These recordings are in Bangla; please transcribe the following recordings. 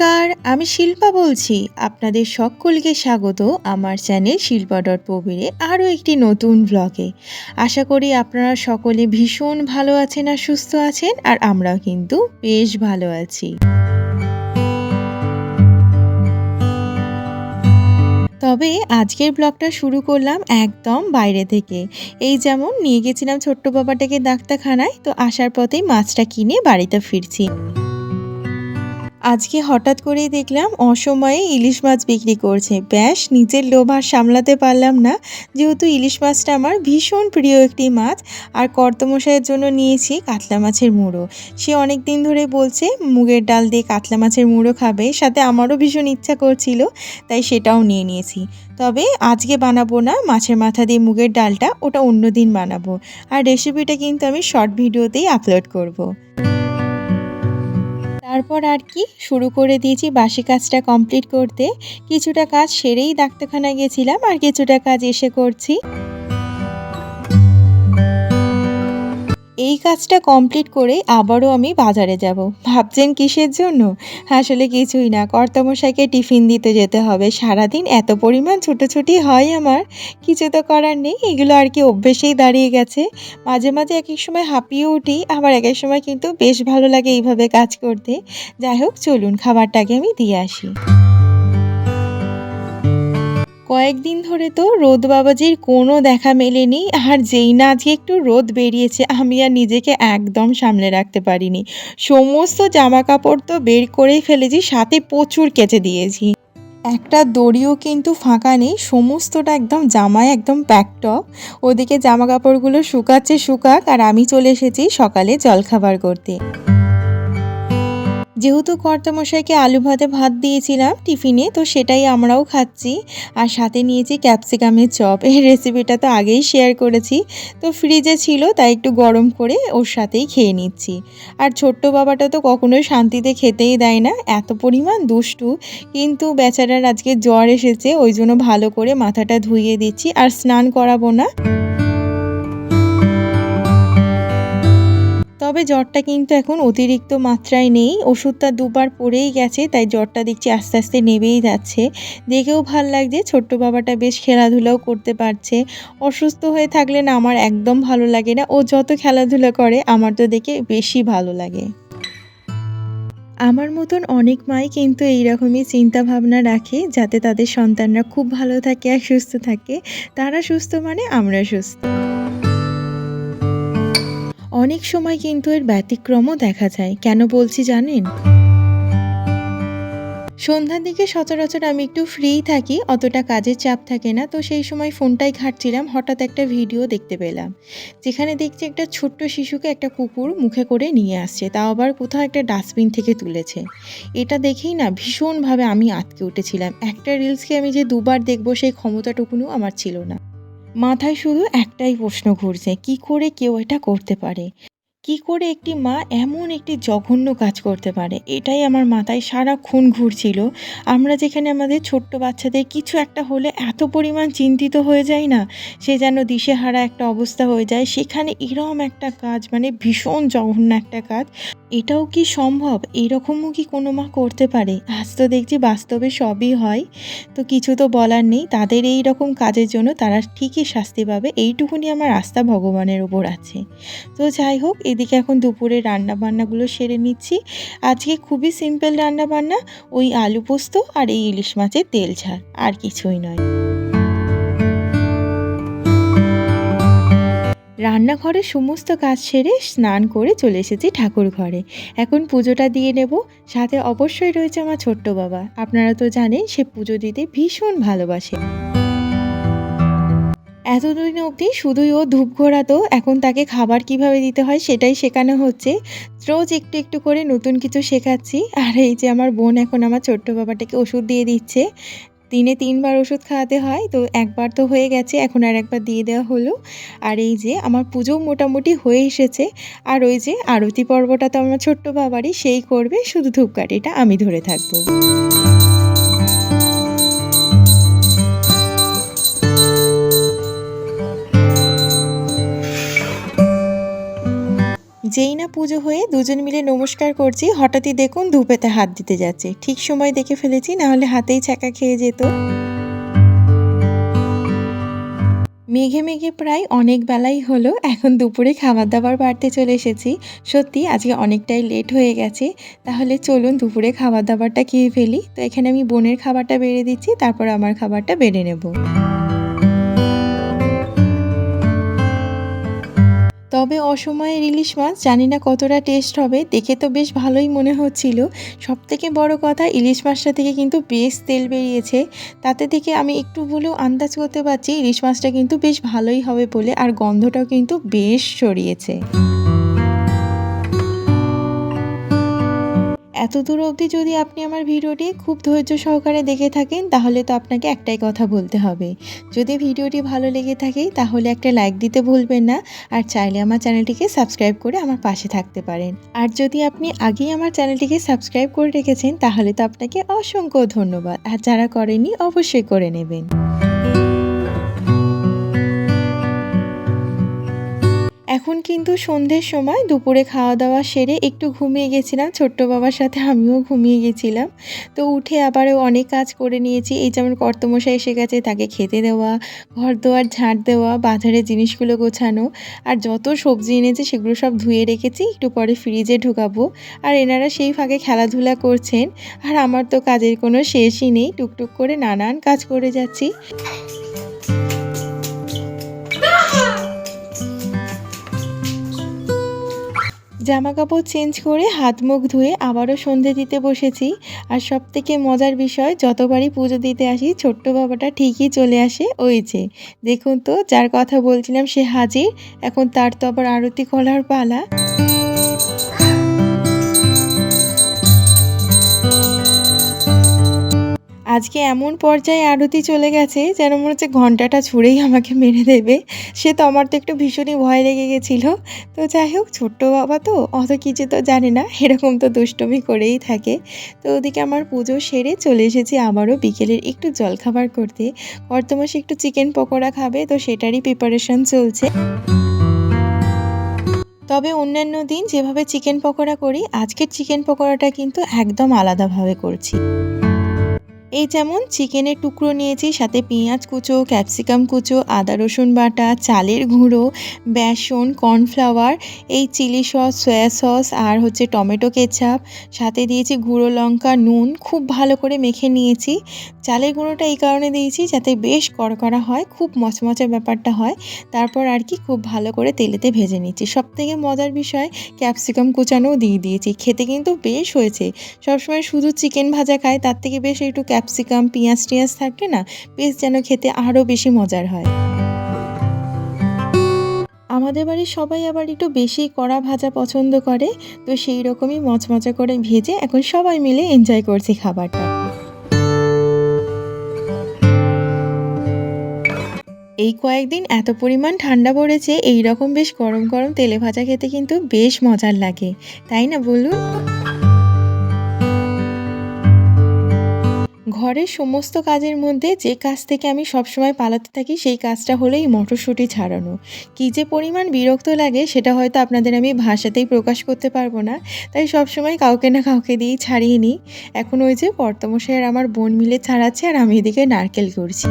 নমস্কার, আমি শিল্পা বলছি। আপনাদের সকলকে স্বাগত আমার চ্যানেল শিল্পা ডট প্রবীরে আরও একটি নতুন ব্লগে আশা করি আপনারা সকলে ভীষণ ভালো আছেন আর সুস্থ আছেন, আর আমরাও কিন্তু বেশ ভালো আছি। তবে আজকের ব্লগটা শুরু করলাম একদম বাইরে থেকে। এই যেমন নিয়ে গেছিলাম ছোট্ট বাবাটাকে ডাক্তারখানায়, তো আসার পথেই মাছটা কিনে বাড়িতে ফিরছি। আজকে হঠাৎ করেই দেখলাম অসময়ে ইলিশ মাছ বিক্রি করছে। ব্যাস, নিজের লোভ আর সামলাতে পারলাম না। যেহেতু ইলিশ মাছটা আমার ভীষণ প্রিয় একটি মাছ, আর কর্তমশাইয়ের জন্য নিয়েছি কাতলা মাছের মুড়ো। সে অনেক দিন ধরে বলছে, মুগের ডাল দিয়ে কাতলা মাছের মুড়ো খাবে, সাথে আমারও ভীষণ ইচ্ছা করছিল, তাই সেটাও নিয়ে নিয়েছি। তবে আজকে বানাবো না, মাছের মাথা দিয়ে মুগের ডালটা, ওটা অন্য দিন বানাবো। আর রেসিপিটা কিন্তু আমি শর্ট ভিডিওতেই আপলোড করব। তারপর আর কি শুরু করে দিয়েছি বাসি কাজটা কমপ্লিট করতে। কিছুটা কাজ সেরেই ডাক্তারখানায় গেছিলাম আর কিছুটা কাজ এসে করছি। এই কাজটা কমপ্লিট করে আবারও আমি বাজারে যাব। ভাবছেন কিসের জন্য? আসলে কিছুই না, কর্তামশাইকে টিফিন দিতে যেতে হবে। সারাদিন এত পরিমাণ ছুটোছুটি হয় আমার, কিছু তো করার নেই। এগুলো আর কি অভ্যেসেই দাঁড়িয়ে গেছে। মাঝে মাঝে এক এক সময় হাঁপিয়ে উঠি, আবার এক এক সময় কিন্তু বেশ ভালো লাগে এইভাবে কাজ করতে। যাই হোক, চলুন, খাবারটাকে আমি দিয়ে আসি। কয়েকদিন ধরে তো রোদ বাবাজির কোনো দেখা মেলেনি, আর যেই না আজকে একটু রোদ বেরিয়েছে, আমি আর নিজেকে একদম সামলে রাখতে পারিনি। সমস্ত জামা কাপড় তো বের করেই ফেলেছি, সাথে প্রচুর কেচে দিয়েছি। একটা দড়িও কিন্তু ফাঁকা নেই, সমস্তটা একদম জামায় একদম প্যাকটপ ওদিকে জামা কাপড়গুলো শুকাচ্ছে শুকাক, আর আমি চলে এসেছি সকালে জলখাবার করতে। যেহেতু কর্তামশাইকে আলু ভাতে ভাত দিয়েছিলাম টিফিনে, তো সেটাই আমরাও খাচ্ছি। আর সাথে নিয়েছি ক্যাপসিকামের চপ। এই রেসিপিটা তো আগেই শেয়ার করেছি। তো ফ্রিজে ছিল, তাই একটু গরম করে ওর সাথেই খেয়ে নিচ্ছি। আর ছোট্ট বাবাটা তো কখনোই শান্তিতে খেতেই দেয় না। এত পরিমাণ দুষ্টু। কিন্তু বেচারার আজকে জ্বর এসেছে, ওই জন্য ভালো করে মাথাটা ধুইয়ে দিচ্ছি। আর স্নান করাবো না। তবে জ্বরটা কিন্তু এখন অতিরিক্ত মাত্রায় নেই। ওষুধটা দুবার পড়েই গেছে, তাই জ্বরটা দেখছি আস্তে আস্তে নেবেই যাচ্ছে। দেখেও ভালো লাগছে, ছোট্ট বাবাটা বেশ খেলাধুলাও করতে পারছে। অসুস্থ হয়ে থাকলে না আমার একদম ভালো লাগে না। ও যত খেলাধুলা করে, আমার তো দেখে বেশি ভালো লাগে। আমার মতন অনেক মাই কিন্তু এইরকমই চিন্তা ভাবনা রাখে, যাতে তাদের সন্তানরা খুব ভালো থাকে আর সুস্থ থাকে। তারা সুস্থ মানে আমরা সুস্থ। অনেক সময় কিন্তু এর ব্যতিক্রমও দেখা যায়। কেন বলছি জানেন? সন্ধ্যার দিকে সচরাচর আমি একটু ফ্রি থাকি, অতটা কাজের চাপ থাকে না, তো সেই সময় ফোনটাই ঘাটছিলাম, হঠাৎ একটা ভিডিও দেখতে পেলাম। যেখানে দেখছি একটা ছোট্ট শিশুকে একটা কুকুর মুখে করে নিয়ে আসছে, তাও আবার কোথাও একটা ডাস্টবিন থেকে তুলেছে। এটা দেখেই না ভীষণভাবে আমি আটকে উঠেছিলাম। একটা রিলসকে আমি যে দুবার দেখব, সেই ক্ষমতাটুকুনও আমার ছিল না। মাথায় শুধু একটাই প্রশ্ন ঘুরছে কি করে কেউ এটা করতে পারে? কি করে একটি মা এমন একটি জঘন্য কাজ করতে পারে? এটাই আমার মাথায় সারাক্ষণ ঘুরছিল। আমরা যেখানে আমাদের ছোট্ট বাচ্চাদের কিছু একটা হলে এত পরিমাণ চিন্তিত হয়ে যায় না? সে যেন দিশেহারা একটা অবস্থা হয়ে যায়। সেখানে এরকম একটা কাজ মানে ভীষণ জঘন্য একটা কাজ। এটাও কি সম্ভব? এরকমও কি কোনো মা করতে পারে? আজ তো দেখছি বাস্তবে সবই হয়। তো কিছু তো বলার নেই। তাদের এই রকম কাজের জন্য তারা ঠিকই শাস্তি পাবে। এইটুকুনি আমার আস্থা ভগবানের ওপর আছে। তো যাই হোক এদিকে এখন দুপুরে রান্না বান্নাগুলো সেরে নিচ্ছি। আজকে খুবই সিম্পল রান্না বান্না ওই আলু পোস্ত আর এই ইলিশ মাছের তেল ঝাল, আর কিছুই নয়। রান্নাঘরে সমস্ত কাজ সেরে স্নান করে চলে এসেছি ঠাকুর ঘরে। এখন পুজোটা দিয়ে নেব, সাথে অবশ্যই রয়েছে আমার ছোট্ট বাবা। আপনারা তো জানেন, সে পুজো দিতে ভীষণ ভালোবাসে। এতদিন অবধি শুধুই ও ধূপ ঘোরাতো, এখন তাকে খাবার কীভাবে দিতে হয় সেটাই শেখানো হচ্ছে। রোজ একটু একটু করে নতুন কিছু শেখাচ্ছি, আর এই যে আমার বোন এখন আমার ছোট্ট বাবাটাকে ওষুধ দিয়ে দিচ্ছে। দিনে তিনবার ওষুধ খাওয়াতে হয়, তো একবার তো হয়ে গেছে, এখন আর একবার দিয়ে দেওয়া হলো। আর এই যে আমার পুজো মোটামুটি হয়ে এসেছে, আর ওই যে আরতি পর্বটা তো আমার ছোট্ট বাবারই, সেই করবে, শুধু ধূপকাঠিটা আমি ধরে থাকব। যেই না পুজো হয়ে দুজন মিলে নমস্কার করছি, হঠাৎই দেখুন ধূপেতে হাত দিতে যাচ্ছে। ঠিক সময় দেখে ফেলেছি, না হলে হাতেই ছ্যাঁকা খেয়ে যেত। মেঘে মেঘে প্রায় অনেক বেলাই হলো, এখন দুপুরে খাবার দাবার বাড়তে চলে এসেছি। সত্যি, আজকে অনেকটাই লেট হয়ে গেছে। তাহলে চলুন দুপুরে খাবার দাবারটা খেয়ে ফেলি। তো এখানে আমি বোনের খাবারটা বেড়ে দিচ্ছি, তারপর আমার খাবারটা বেড়ে নেব। তবে অসময়ে ইলিশ মাছ জানি না কতটা টেস্ট হবে, দেখে তো বেশ ভালোই মনে হচ্ছিল। সব থেকে বড় কথা, ইলিশ মাছটা থেকে কিন্তু বেশ তেল বেরিয়েছে। তাতে থেকে আমি একটু হলেও আন্দাজ করতে পারছি, ইলিশ মাছটা কিন্তু বেশ ভালোই হবে বলে, আর গন্ধটাও কিন্তু বেশ ছড়িয়েছে। এত দূর অবধি যদি আপনি আমার ভিডিওটি খুব ধৈর্য সহকারে দেখে থাকেন, তাহলে তো আপনাকে একটাই কথা বলতে হবে। যদি ভিডিওটি ভালো লেগে থাকে, তাহলে একটা লাইক দিতে ভুলবেন না, আর চাইলে আমার চ্যানেলটিকে সাবস্ক্রাইব করে আমার পাশে থাকতে পারেন। আর যদি আপনি আগেই আমার চ্যানেলটিকে সাবস্ক্রাইব করে রেখেছেন, তাহলে তো আপনাকে অসংখ্য ধন্যবাদ। আর যারা করেনি অবশ্যই করে নেবেন। এখন কিন্তু সন্ধ্যের সময় দুপুরে খাওয়া দাওয়া সেরে একটু ঘুমিয়ে গেছিলাম। ছোট্ট বাবার সাথে আমিও ঘুমিয়ে গেছিলাম। তো উঠে আবারও অনেক কাজ করে নিয়েছি। এই যেমন কর্তমশাই এসে গেছে, তাকে খেতে দেওয়া, ঘর দোয়ার ঝাঁট দেওয়া, বাজারের জিনিসগুলো গোছানো, আর যত সবজি এনেছে সেগুলো সব ধুয়ে রেখেছি। একটু পরে ফ্রিজে ঢোকাবো। আর এনারা সেই ফাঁকে খেলাধুলা করছেন। আর আমার তো কাজের কোনো শেষই নেই। টুকটুক করে নানান কাজ করে যাচ্ছি। জামা কাপড় চেঞ্জ করে হাত মুখ ধুয়ে আবারও সন্ধে দিতে বসেছি। আর সব থেকে মজার বিষয়, যতবারই পুজো দিতে আসি, ছোট্ট বাবাটা ঠিকই চলে আসে ওই যে। দেখুন তো, যার কথা বলছিলাম সে হাজির, এখন তার তো আবার আরতি করার পালা। আজকে এমন পর্যায়ে আরতি চলে গেছে যেন মনে হচ্ছে ঘন্টাটা ছুঁড়েই আমাকে মেরে দেবে। সে তো আমার তো একটু ভীষণই ভয় লেগে গেছিল। তো যাই হোক, ছোট্ট বাবা তো, অত কিছু তো জানে না, এরকম তো দুষ্টমি করেই থাকে। তো ওদিকে আমার পুজো সেরে চলে এসেছি আবারও বিকেলের একটু জলখাবার করতে। কর্তমাসে একটু চিকেন পকোড়া খাবে, তো সেটারই প্রিপারেশন চলছে। তবে অন্যান্য দিন যেভাবে চিকেন পকোড়া করি, আজকের চিকেন পকোড়াটা কিন্তু একদম আলাদাভাবে করছি। এই যেমন চিকেনের টুকরো নিয়েছি, সাথে পেঁয়াজ কুচো, ক্যাপসিকাম কুচো, আদা রসুন বাটা, চালের গুঁড়ো, বেসন, কর্নফ্লাওয়ার, এই চিলি সস, সয়া সস আর হচ্ছে টমেটো কেচাপ। সাথে দিয়েছি গুঁড়ো লঙ্কা, নুন, খুব ভালো করে মেখে নিয়েছি। চালের গুঁড়োটা এই কারণে দিয়েছি যাতে বেশ কড়কড়া হয়, খুব মচমচে ব্যাপারটা হয়। তারপর আর কি খুব ভালো করে তেলেতে ভেজে নিচ্ছি। সব থেকে মজার বিষয়, ক্যাপসিকাম কুচানোও দিয়ে দিয়েছি। খেতে কিন্তু বেশ হয়েছে। সবসময় শুধু চিকেন ভাজা খায়, তার থেকে বেশ একটু ক্যাপসিকাম, পেঁয়াজ টিয়াজ থাকলে না বেশ যেন খেতে আরও বেশি মজার হয়। আমাদের বাড়ির সবাই আবার একটু বেশি কড়া ভাজা পছন্দ করে, তো সেই রকমই মচমচা করে ভেজে এখন সবাই মিলে এনজয় করছি খাবারটা। এই কয়েকদিন এত পরিমাণ ঠান্ডা পড়েছে, এই রকম বেশ গরম গরম তেলে ভাজা খেতে কিন্তু বেশ মজার লাগে। তাই না বলুন? ঘরের সমস্ত কাজের মধ্যে যে কাজ থেকে আমি সবসময় পালাতে থাকি, সেই কাজটা হলো এই মটরশুঁটি ছাড়ানো। কী যে পরিমাণ বিরক্ত লাগে, সেটা হয়তো আপনাদের আমি ভাষাতেই প্রকাশ করতে পারব না। তাই সবসময় কাউকে না কাউকে দিয়েই ছাড়িয়ে নিই। এখন ওই যে কর্তমশাই আর আমার বোন মিলে ছাড়াচ্ছে আর আমি এদিকে নারকেল করছি।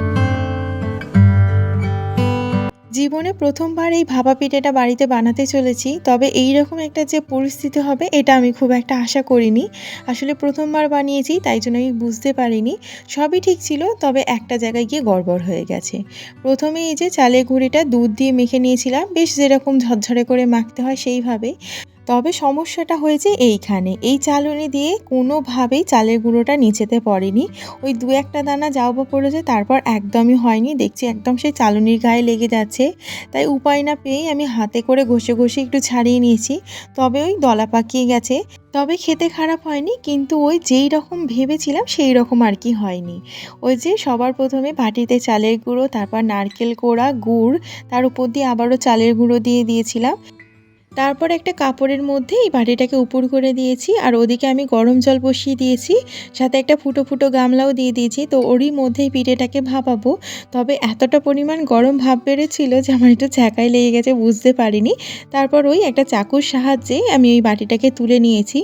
জীবনে প্রথমবার এই ভাপা পিঠেটা বাড়িতে বানাতে চলেছি, তবে এই রকম একটা যে পরিস্থিতি হবে, এটা আমি খুব একটা আশা করিনি। আসলে প্রথমবার বানিয়েছি, তাই জন্য আমি বুঝতে পারিনি। সবই ঠিক ছিল, তবে একটা জায়গায় গিয়ে গড়বড় হয়ে গেছে। প্রথমে এই যে চালের ঘুড়িটা দুধ দিয়ে মেখে নিয়েছিলাম, বেশ যেরকম ঝরঝরে করে মাখতে হয় সেইভাবে। তবে সমস্যাটা হয়েছে এইখানে। এই চালনি দিয়ে কোনোভাবেই চালের গুঁড়োটা নিচেতে পড়েনি। ওই দু একটা দানা যাও বা পড়েছে, তারপর একদমই হয়নি। দেখছি একদম সেই চালনির গায়ে লেগে যাচ্ছে। তাই উপায় না পেয়েই আমি হাতে করে ঘষে ঘষে একটু ছাড়িয়ে নিয়েছি। তবে ওই দলা পাকিয়ে গেছে। তবে খেতে খারাপ হয়নি, কিন্তু ওই যেই রকম ভেবেছিলাম সেই রকম আর কি হয়নি। ওই যে সবার প্রথমে বাটিতে চালের গুঁড়ো, তারপর নারকেল কোড়া, গুড়, তার উপর দিয়ে আবারও চালের গুঁড়ো দিয়ে দিয়েছিলাম। তারপর একটা কাপড়ের মধ্যে এই বাটিটাকে উপর করে দিয়েছি আর ওদিকে আমি গরম জল বসিয়ে দিয়েছি, সাথে একটা ফুটো ফুটো গামলাও দিয়ে দিয়েছি, তো ওরই মধ্যেই পিঠেটাকে ভাপাবো। তবে এতটা পরিমাণ গরম ভাপ বেড়েছিল যে আমার একটু ছ্যাঁকায় লেগে গেছে, বুঝতে পারিনি। তারপর ওই একটা চাকুর সাহায্যে আমি ওই বাটিটাকে তুলে নিয়েছি।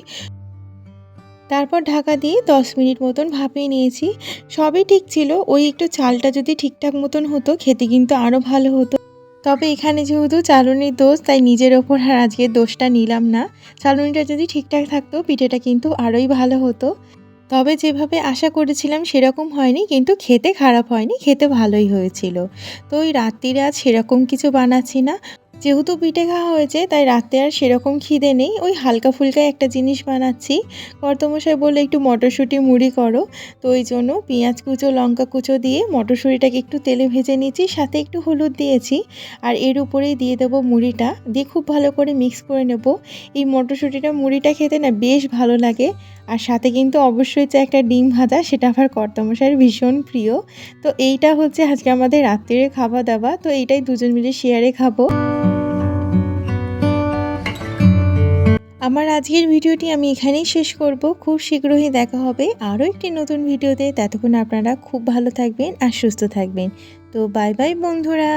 তারপর ঢাকা দিয়ে 10 মিনিট মতন ভাপিয়ে নিয়েছি। সবই ঠিক ছিল, ওই একটু চালটা যদি ঠিকঠাক মতন হতো, খেতে কিন্তু আরও ভালো হতো। তবে এখানে যেহেতু চালনির দোষ, তাই নিজের ওপর আর আজকের দোষটা নিলাম না। চালনিটা যদি ঠিকঠাক থাকতো, পিঠেটা কিন্তু আরোই ভালো হতো। তবে যেভাবে আশা করেছিলাম সেরকম হয়নি, কিন্তু খেতে খারাপ হয়নি, খেতে ভালোই হয়েছিল। তো ওই রাত্রিরে আজ সেরকম কিছু বানাচ্ছি না। যেহেতু পিঠে খাওয়া হয়েছে, তাই রাতে আর সেরকম খিদে নেই। ওই হালকা ফুলকা একটা জিনিস বানাচ্ছি। কর্তমশাই বললে, একটু মটরশুঁটি মুড়ি করো। তো ওই জন্য পেঁয়াজ কুচো, লঙ্কা কুচো দিয়ে মটরশুঁটিটাকে একটু তেলে ভেজে নিয়েছি, সাথে একটু হলুদ দিয়েছি। আর এর উপরেই দিয়ে দেবো মুড়িটা। দিয়ে খুব ভালো করে মিক্স করে নেব। এই মটরশুঁটিটা, মুড়িটা খেতে না বেশ ভালো লাগে। আর সাথে কিন্তু অবশ্যই চাই একটা ডিম ভাজা, সেটা আমার কর্তমশাইয়ের ভীষণ প্রিয়। তো এইটা হচ্ছে আজকে আমাদের রাত্রিরে খাওয়া দাওয়া তো এইটাই দুজন মিলে শেয়ারে খাব। আমার আজকের ভিডিওটি আমি এখানেই শেষ করব। খুব শীঘ্রই দেখা হবে আরও একটি নতুন ভিডিওতে। ততক্ষণ আপনারা খুব ভালো থাকবেন আর সুস্থ থাকবেন। তো বাই বাই বন্ধুরা।